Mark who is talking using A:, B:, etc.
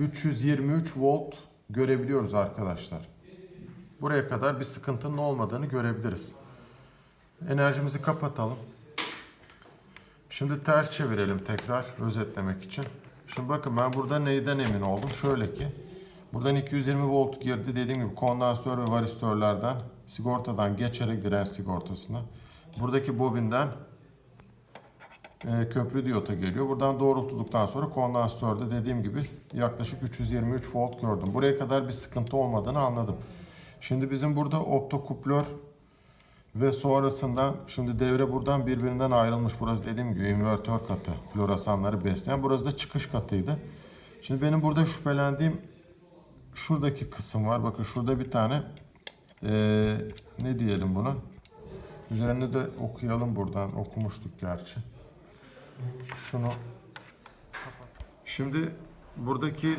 A: 323 volt görebiliyoruz arkadaşlar. Buraya kadar bir sıkıntının olmadığını görebiliriz. Enerjimizi kapatalım. Şimdi ters çevirelim tekrar özetlemek için. Şimdi bakın ben burada neyden emin oldum? Şöyle ki buradan 220 volt girdi dediğim gibi kondansatör ve varistörlerden sigortadan geçerek direnç sigortasına. Buradaki bobinden e, köprü diyota geliyor. Buradan doğrultulduktan sonra kondansatörde dediğim gibi yaklaşık 323 volt gördüm. Buraya kadar bir sıkıntı olmadığını anladım. Şimdi bizim burada optokuplör ve sonrasında şimdi devre buradan birbirinden ayrılmış. Burası dediğim gibi invertör katı. Floresanları besleyen. Burası da çıkış katıydı. Şimdi benim burada şüphelendiğim şuradaki kısım var. Bakın şurada bir tane eee, ne diyelim buna? Üzerine de okuyalım buradan. Okumuştuk gerçi. Şunu. Şimdi buradaki